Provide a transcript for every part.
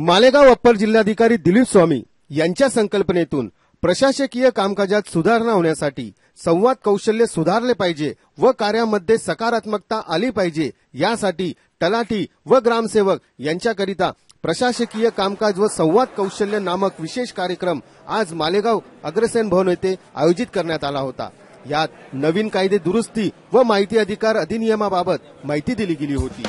Malegaon upper जिल्हाधिकारी दिलीप स्वामी यांच्या संकल्पनेतून प्रशासकीय कामकाजात सुधारणा होण्यासाठी संवाद कौशल्य सुधारले पाहिजे व कार्यामध्ये सकारात्मकता आली पाहिजे यासाठी तलाठी व ग्रामसेवक यांच्याकरिता प्रशासकीय कामकाज व संवाद कौशल्य नामक विशेष कार्यक्रम आज मालेगाव अग्रसेन भवन येथे आयोजित करण्यात आला होता. यात नवीन कायदे दुरुस्ती व माहिती अधिकार अधिनियमाबाबत माहिती दिली गेली होती.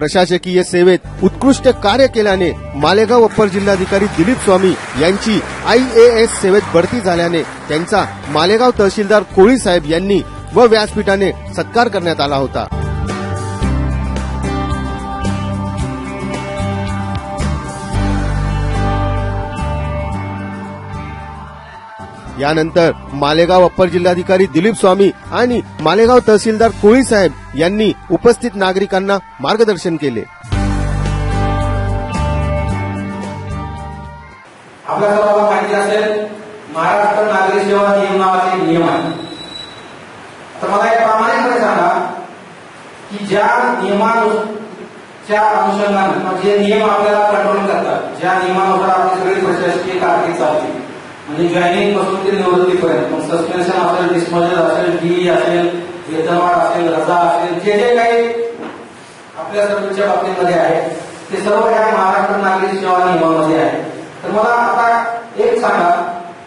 प्रशासकीय सेवेत उत्कृष्ट कार्य केल्याने मालेगाव अप्पर जिल्हाधिकारी दिलीप स्वामी यांची आयएएस सेवेत बढती झाल्याने त्यांचा मालेगाव तहसीलदार कोळी साहेब यांनी व व्यासपीठाने सत्कार करण्यात आला होता. यानंतर मालेगाव अप्पर जिल्हाधिकारी दिलीप स्वामी आणि मालेगाव तहसीलदार कोळी साहेब यांनी उपस्थित नागरिकांना मार्गदर्शन केले. आपल्या सर्वांना माहिती असेल महाराष्ट्र नागरी सेवा नियम नियम आहे. तर मला एक प्रामाणिकपणे सांगा की ज्या नियमानुसार अनुषंगाने म्हणजे जे नियम आपल्याला कंट्रोल करतात ज्या नियमानुसार आपली सगळी प्रशासकीय कारकीर्द चालते म्हणजे जॉईनिंगपासून ते निवृत्तीपर्यंत मग सस्पेन्शन असेल डिस्मोजल असेल डी असेल वेतनवाढ असेल रजा असेल जे जे काही आपल्या सर्वच्या बाबतीमध्ये आहे ते सर्व ह्या महाराष्ट्र नागरी सेवा नियमामध्ये आहे. तर मला आता एक सांगा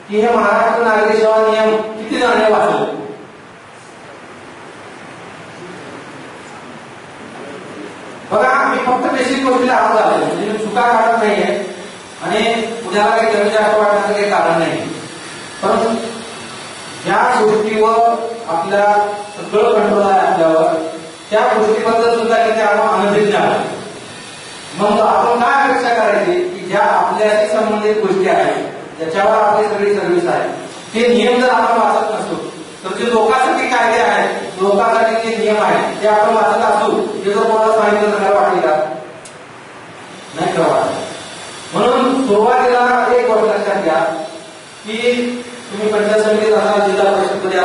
की हे महाराष्ट्र नागरी सेवा नियम किती जणांनी वाचले? बघा मी फक्त बेसिक गोष्टीला हात घालतो म्हणजे चुका काढत नाहीये. आणि उद्याला काही कमी जास्त वाटण्याचं काही कारण नाही. पण ज्या गोष्टीवर आपल्या सगळं कंट्रोल आहे आपल्यावर त्या गोष्टीबद्दल सुद्धा किती आपण अनभिज्ञ आहे मग आपण काय अपेक्षा करायची की ज्या आपल्याशी संबंधित गोष्टी आहेत ज्याच्यावर आपली सगळी सर्व्हिस आहे ते नियम जर आपण वाचत नसतो तर जे लोकांसाठी कायदे आहेत लोकांसाठी जे नियम आहेत ते आपण वाचत असू हे जर कोणाला सांगितलं तर वाटेल का नाही का वाटत म्हणून सुरुवातीला एक गोष्ट लक्षात घ्या की तुम्ही पंचायत समितीत असाल जिल्हा परिषदमध्ये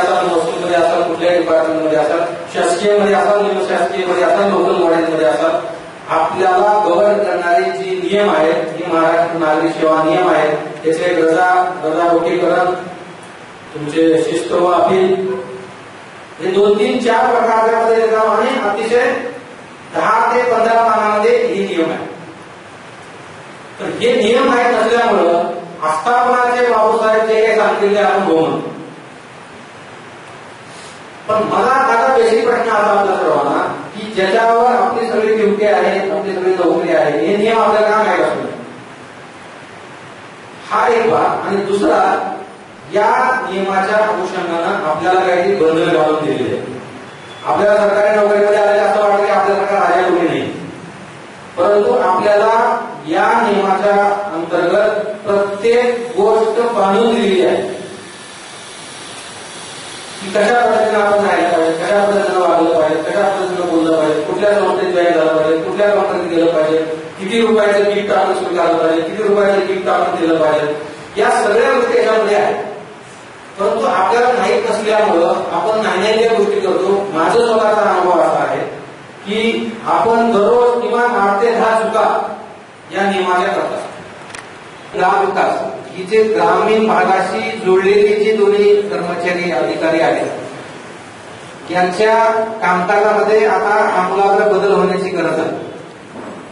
असाल महसूलमध्ये असाल शासकीय डिपार्टमेंटमध्ये असाल शासकीयमध्ये असाल निमशासकीयमध्ये असाल लोकल बॉडीमध्ये असाल आपल्याला गव्हर्न करणारे जे नियम आहेत हे महाराष्ट्र नागरी सेवा नियम आहेत त्याचे गजा गजारोटीकरण तुमचे शिस्त व अपील हे दोन तीन चार प्रकारच्यामध्ये येतात आणि अतिशय दहा ते पंधरा पानामध्ये हे नियम आहे. तर हे नियम माहीत नसल्यामुळं आस्थापनाचे बाबूसाहेब जे काही सांगितले ते म्हणून पण मला आता पहिली प्रश्न असा सर्वांना की ज्याच्यावर आपली सगळी ड्युटी आहे आपली सगळी नोकरी आहे हे नियम आपल्याला काय माहीत असतो हा एक भाग. आणि दुसरा या नियमाच्या अनुषंगानं आपल्याला काही बंधन घालून दिलेली आहे आपल्याला सरकारी नोकरीमध्ये आलेलं असं वाटतं की आपल्यासारखा राजा कोणी नाही. परंतु आपल्याला या नियमाच्या अंतर्गत प्रत्येक गोष्ट बांधून दिलेली आहे. की कशा पद्धतीनं आपण राहायला पाहिजे कशा पद्धतीनं वागलं पाहिजे कशा पद्धतीनं बोललं पाहिजे कुठल्या कंपनीत जॉईन झालं पाहिजे कुठल्या कंपनीत गेलं पाहिजे किती रुपयाचं गिफ्ट आपण स्वीकारलं पाहिजे किती रुपयाचं गिफ्ट आपण दिलं पाहिजे या सगळ्या गोष्टी याच्यामध्ये आहेत. परंतु आपल्याला माहीत नसल्यामुळं आपण नाण्याच्या गोष्टी करतो. माझा स्वतःचा अनुभव असा आहे की आपण दररोज किमान आठ ते दहा चुका या नियमाच्या करतात ग्राम विकास की जे ग्रामीण भागाशी जोडलेली जे दोन्ही कर्मचारी अधिकारी आहेत यांच्या कामकाजामध्ये आता आमूलाग्र बदल होण्याची गरज आहे.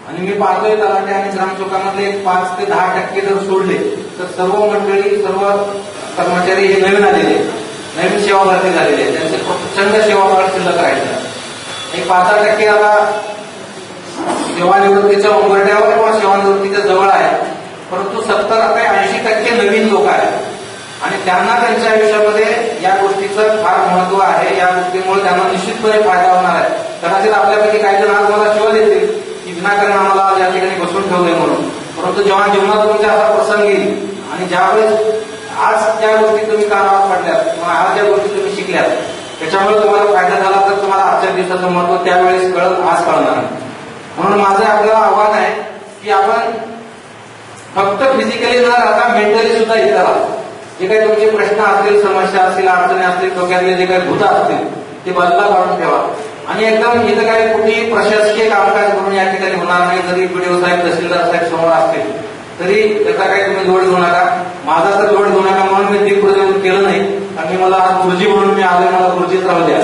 आणि मी पाहतोय तलाठी आणि ग्रामचौकामधले एक पाच ते दहा टक्के जर सोडले तर सर्व मंडळी सर्व कर्मचारी हे नवीन आलेले नवीन सेवा भरती झालेले आहेत. त्यांचे प्रचंड सेवाभार शिल्लक राहायचा एक पाच दहा टक्के आता सेवानिवृत्तीच्या उंबरट्यावर किंवा सेवानिवृत्तीच्या जवळ आहे. परंतु सत्तर ते ऐंशी टक्के नवीन लोक आहेत. आणि त्यांना त्यांच्या आयुष्यामध्ये या गोष्टीचं फार महत्त्व आहे. या गोष्टीमुळे त्यांना निश्चितपणे फायदा होणार आहे. कदाचित आपल्यापैकी काही जण आज मला शिवाय देतील की विनाकारण आम्हाला या ठिकाणी बसून ठेवले म्हणून. परंतु जेव्हा जीवनात तुमच्या असा प्रसंग येईल आणि ज्यावेळेस आज त्या गोष्टी तुम्ही कानावर पडल्यात किंवा आज ज्या गोष्टी तुम्ही शिकल्यात त्याच्यामुळे तुम्हाला फायदा झाला तर तुम्हाला आजच्या दिवसाचं महत्त्व त्यावेळेस कळत आज कळणार म्हणून माझं आपल्याला आव्हान आहे की आपण फक्त फिजिकली न राहता मेंटली सुद्धा इथं राहा जे काही तुमचे प्रश्न असतील समस्या असतील अडचणी असतील डोक्यातले जे काही भूत असतील ते बाजूला काढून ठेवा. आणि एकदम इथं काही कुठेही प्रशासकीय कामकाज करून या ठिकाणी होणार नाही. जरी पीडीओ साहेब तहसीलदार साहेब समोर असतील तरी त्याचा काही तुम्ही जोड घेऊ नका. माझा तर जोड घेऊ नका म्हणून मी दीप केलं नाही. आणि मला आज गुरुजी म्हणून मी आलोय मला गुरुजीच राहू द्या.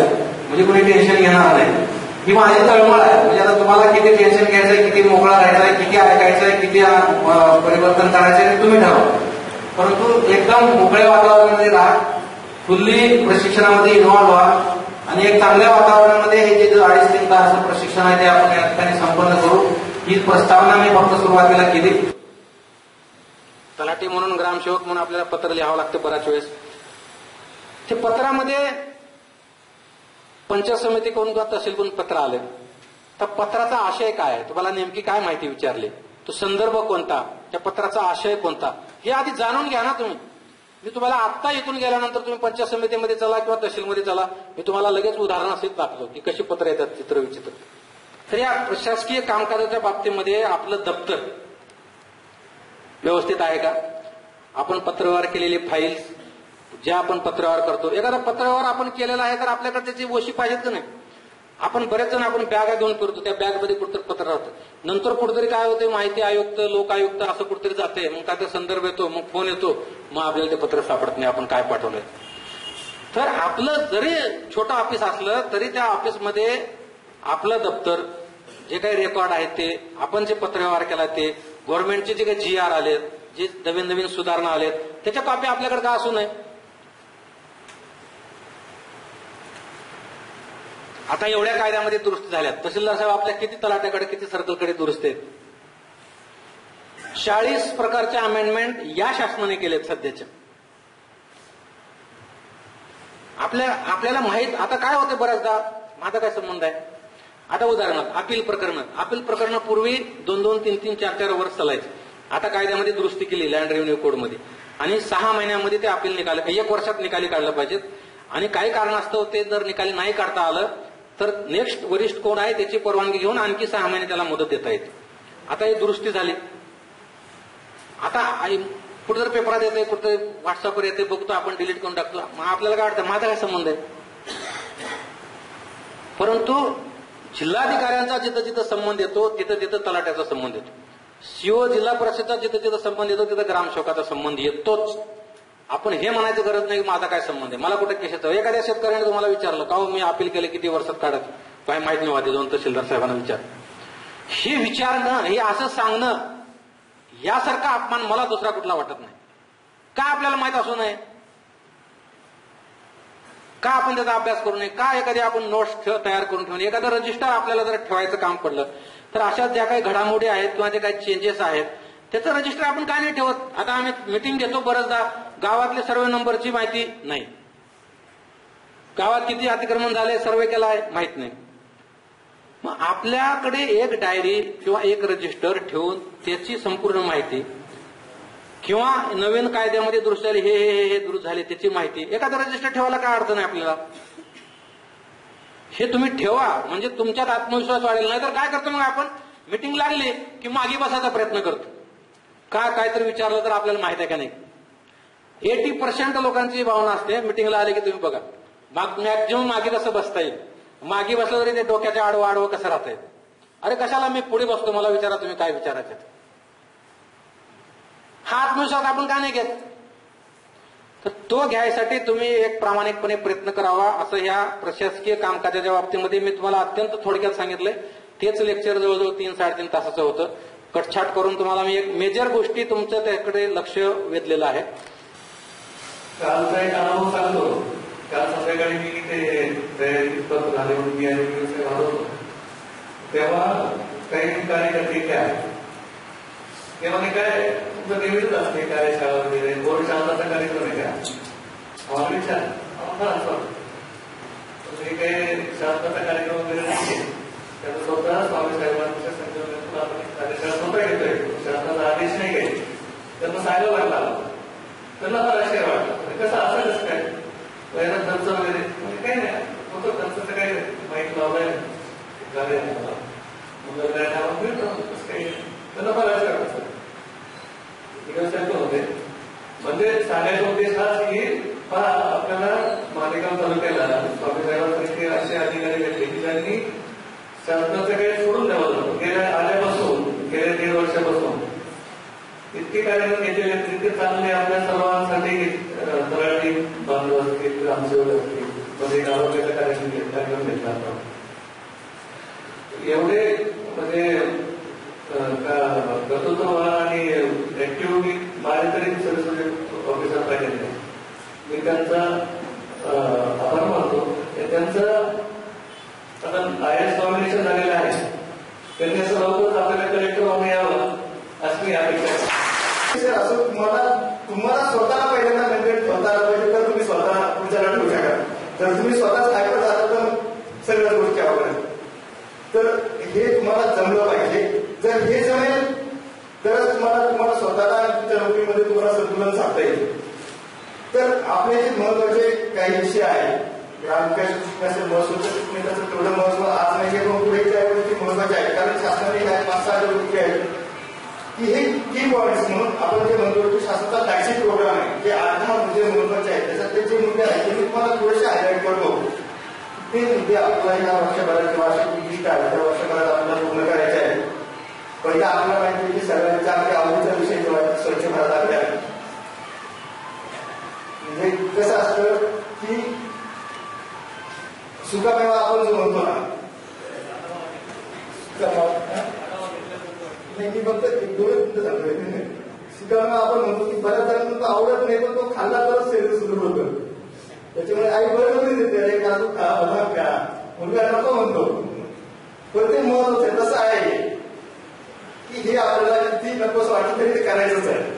म्हणजे कोणी टेन्शन घेणार नाही. ही माझी तळमळ आहे. म्हणजे आता तुम्हाला किती टेन्शन घ्यायचंय किती मोकळा राहायचंय किती ऐकायचंय किती परिवर्तन करायचंय ते तुम्ही ठरवा. परंतु एकदम मोकळ्या वातावरणामध्ये राहा. फुल्ली प्रशिक्षणामध्ये इन्व्हॉल्व व्हा. आणि एक चांगल्या वातावरणामध्ये हे जे अडीच तीन तास प्रशिक्षण आहे ते आपण या ठिकाणी संपन्न करू. ही प्रस्तावना मी फक्त सुरुवातीला केली. तलाठी म्हणून ग्रामसेवक म्हणून आपल्याला पत्र लिहावं लागतं बऱ्याच वेळेस. ते पत्रामध्ये पंचायत समितीकडून किंवा तहसीलकडून पत्र आले? तर पत्राचा आशय काय? आहे तुम्हाला नेमकी काय माहिती विचारली? तो संदर्भ कोणता? त्या पत्राचा आशय कोणता? हे आधी जाणून घ्या ना तुम्ही. मी तुम्हाला आत्ता इथून गेल्यानंतर तुम्ही पंचायत समितीमध्ये चला किंवा तहसीलमध्ये चला. मी तुम्हाला लगेच उदाहरण असेल दाखवतो की कशी पत्र येतात चित्र विचित्र. तर या प्रशासकीय कामकाजाच्या बाबतीमध्ये आपलं दप्तर व्यवस्थित आहे का? आपण पत्रव्यवहार केलेली फाईल्स जे आपण पत्रव्यवहार करतो. एखादा पत्रव्यवहार आपण केलेला आहे तर आपल्याकडे त्याची वशी पाहिजेत का नाही? आपण बरेच जण आपण बॅगा घेऊन फिरतो त्या बॅगमध्ये कुठतरी पत्र राहतं. नंतर कुठेतरी काय होते माहिती आयुक्त लोक आयुक्त असं कुठेतरी जाते मग काय ते संदर्भ येतो मग फोन येतो. मग आपल्याला ते पत्र सापडत नाही आपण काय पाठवलंय. तर आपलं जरी छोटं ऑफिस असलं तरी त्या ऑफिसमध्ये आपलं दप्तर जे काही रेकॉर्ड आहे ते आपण जे पत्रव्यवहार केला ते गव्हर्नमेंटचे जे काही जी आर आलेत जे नवीन नवीन सुधारणा आलेत त्याच्या कॉपी आपल्याकडे का असू नये आता एवढ्या कायद्यामध्ये दुरुस्ती झाल्यात. तहसीलदार साहेब आपल्या किती तलाट्याकडे किती सर्कलकडे दुरुस्त आहेत? चाळीस प्रकारचे अमेंडमेंट या शासनाने केलेत सध्याच्या आपल्या आपल्याला माहीत आता काय होते बऱ्याचदा? माझा काय संबंध आहे? आता उदाहरणार्थ अपील प्रकरण. अपील प्रकरण पूर्वी दोन दोन तीन तीन चार चार वर्ष चालायचे. आता कायद्यामध्ये दुरुस्ती केली लँड रेव्हेन्यू कोडमध्ये आणि सहा महिन्यामध्ये ते अपील निकाल एक वर्षात निकाली काढलं पाहिजेत. आणि काही कारणास्तव ते जर निकाली नाही काढता आलं तर नेक्स्ट वरिष्ठ कोण आहे त्याची परवानगी घेऊन आणखी सहा महिने त्याला मुदत देता येते. आता ही दुरुस्ती झाली. आता आई- कुठं जर पेपरात येते कुठं व्हॉट्सअपवर येते बघतो आपण डिलीट करून टाकतो. मग आपल्याला काय वाटतं माझा काय संबंध आहे? परंतु जिल्हाधिकाऱ्यांचा जिथं जिथं संबंध येतो तिथं तिथं तलाट्याचा संबंध येतो. सीओ जिल्हा परिषदचा जिथं जिथं संबंध येतो तिथं ग्रामसेवकाचा संबंध येतोच. आपण हे म्हणायचं गरज नाही की माझा काय संबंध आहे? मला कुठे केस एखाद्या शेतकऱ्याने तुम्हाला विचारलं का हो मी अपील केलं किती वर्षात काढत? काय माहीत नाही वाटते दोन तहसीलदार साहेबांना विचार. हे विचारणं हे असं सांगणं यासारखा अपमान मला दुसरा कुठला वाटत नाही. का आपल्याला माहीत असू नये? का आपण त्याचा अभ्यास करू नये? का एखादी आपण नोट्स तयार करून ठेवणे एखादं रजिस्टर आपल्याला जर ठेवायचं काम पडलं तर अशा ज्या काही घडामोडी आहेत किंवा जे काही चेंजेस आहेत त्याचं रजिस्टर आपण काय नाही ठेवत? आता आम्ही मिटिंग घेतो बरेचदा. गावातले सर्वे नंबरची माहिती नाही. गावात किती अतिक्रमण झाले सर्वे केला आहे माहीत नाही. मग आपल्याकडे एक डायरी किंवा एक रजिस्टर ठेवून त्याची संपूर्ण माहिती किंवा नवीन कायद्यामध्ये दुरुस्त झाले हे हे हे दुरुस्त झाले त्याची माहिती एखादं रजिस्टर ठेवायला काय अडचण आहे आपल्याला? हे तुम्ही ठेवा म्हणजे तुमच्यात आत्मविश्वास वाढेल. नाही तर काय करतो मग आपण? मिटिंग लागली की मागे बसायचा प्रयत्न करतो. का काहीतरी विचारलं तर आपल्याला माहीत आहे का नाही? एटी पर्सेंट लोकांची भावना असते. मिटिंगला आले की तुम्ही बघा. माग मॅक्झिमम मागे कसं बसता येईल. मागे बसलं तरी ते डोक्याच्या आडवं आडवं कसं राहता येईल? अरे कशाला मी पुढे बसतो? मला विचारा तुम्ही काय विचारायचे हा आत्मविश्वास आपण का नाही घेत? तर तो घ्यायसाठी तुम्ही एक प्रामाणिकपणे प्रयत्न करावा. असं ह्या प्रशासकीय कामकाजाच्या बाबतीमध्ये मी तुम्हाला अत्यंत थोडक्यात सांगितलंय तेच लेक्चर जवळजवळ तीन साडेतीन तासाचं होतं. कटछाट करून तुम्हाला मी एक मेजर गोष्टी तुमचं त्याकडे लक्ष वेधलेलं आहे. कालचा एक अनुभव सांगतो. काल संध्याकाळी मी ते तयारी झाले म्हणून मी आणि मी होतो. तेव्हा काही कार्यकर्ते काय ते ते काय तुमचं नेहमीच असते कार्यशाळा वगैरे? बोर्ड शांताचा कार्यक्रम आहे का? आम्हाला विचार आम्हाला असं हे काही शांताचा कार्यक्रम वगैरे नाही त्याचं स्वतः स्वामी साहेबांच्या संकल्पनेतून आपण कार्यशाळा स्वतः घेतोय. शांताचा आदेश नाही घ्यायचा. त्यांना सांगावं लागला. त्यांना कसं असं कसं काय? पहिला खर्च वगैरे. म्हणजे काही नाही. होतं खर्च काय बाईक लावलाय. गाडी मुलं. काय नाव मिळतं कसं काही नाही. त्यांना फार आश्चर्य तिकडे विकासाचे होते म्हणजे सांगायचा उद्देश हाच की पहा आपल्याला मालेगाव तालुक्याला स्वामी साहेबांसारखे असे अधिकारी भेटले की ज्यांनी शासनाचं काही सोडून द्यावं लागतं. गेल्या आल्यापासून गेल्या दीड वर्षापासून. इतके कार्यक्रम घेतलेले आहेत, इतके चांगले आपल्या सर्वांसाठी अं, बांधव असतील ग्रामसेवक असतील म्हणजे मध्ये आरोग्याचा कार्यक्रम घेत- कार्यक्रम घेतला आपण एवढे म्हणजे अं, कर्तृत्ववान आणि ऍक्टिव्ह बाहेर तरी सर्व्हिस ऑफिसर पाहिजे नाही. मी त्यांचा अं, आभार मानतो ते त्यांचं आता आय एस नॉमिनेशन झालेलं आहे त्यांनी असं लवकरच आपल्याला कलेक्टर म्हणून यावं अशी मी अपेक्षा आहे. सर, असं तुम्हाला तुम्हाला स्वतःला पहिल्यांदा मेंटेन ठेवता आलं पाहिजे तर तुम्ही स्वतः पुढच्याला ठेवू शकाल जर तुम्ही स्वतःच हायपर झाला तर सगळ्याच गोष्टी अवघड आहेत. तर हे तुम्हाला जमलं पाहिजे. जर हे जमेल तरच तुम्हाला तुम्हाला स्वतःला तुमच्या नोकरीमध्ये तुम्हाला संतुलन साधता येईल. तर आपले जे महत्त्वाचे काही विषय आहेत ग्रामविकास शिक्षणाचे महत्त्व तर त्याचं तेवढं महत्त्व आज नाही आहे, पुढे गोष्टी महत्त्वाच्या आहेत. कारण शासनाने ह्या पाच सहा गोष्टी आहेत की हे की पॉईंट्स म्हणून आपण जे म्हणतो की शासनाचा टॅक्सी प्रोग्राम आहे जे आठ दहा मुद्दे महत्त्वाचे आहेत त्याच्यातले जे मुद्दे आहेत ते मी तुम्हाला थोडेसे हायलाईट करतो. ते मुद्दे आपल्याला या वर्षभरात किंवा वार्षिक उद्दिष्ट आहे त्या वर्षभरात आपल्याला पूर्ण करायचे आहे पहिला आपल्याला माहिती की सगळ्यांचा आमच्या आवडीचा विषय जो आहे स्वच्छ भारत अभियान. म्हणजे कसं असतं की सुकामेवा आपण जो म्हणतो ना नाही मी फक्त एक दोन मिनिटं सांगतोय सुकामेवा आपण म्हणतो की बऱ्याच जणांना तो आवडत नाही पण तो खाल्ला तरच शरीर सुरू होतं त्याच्यामुळे आई बरोबर देते अरे काजू का बदाम का मुलगा नको म्हणतो. पण ते महत्वाचं तसं आहे. की हे आपल्याला किती नकोस वाटलं तरी ते करायचंच आहे.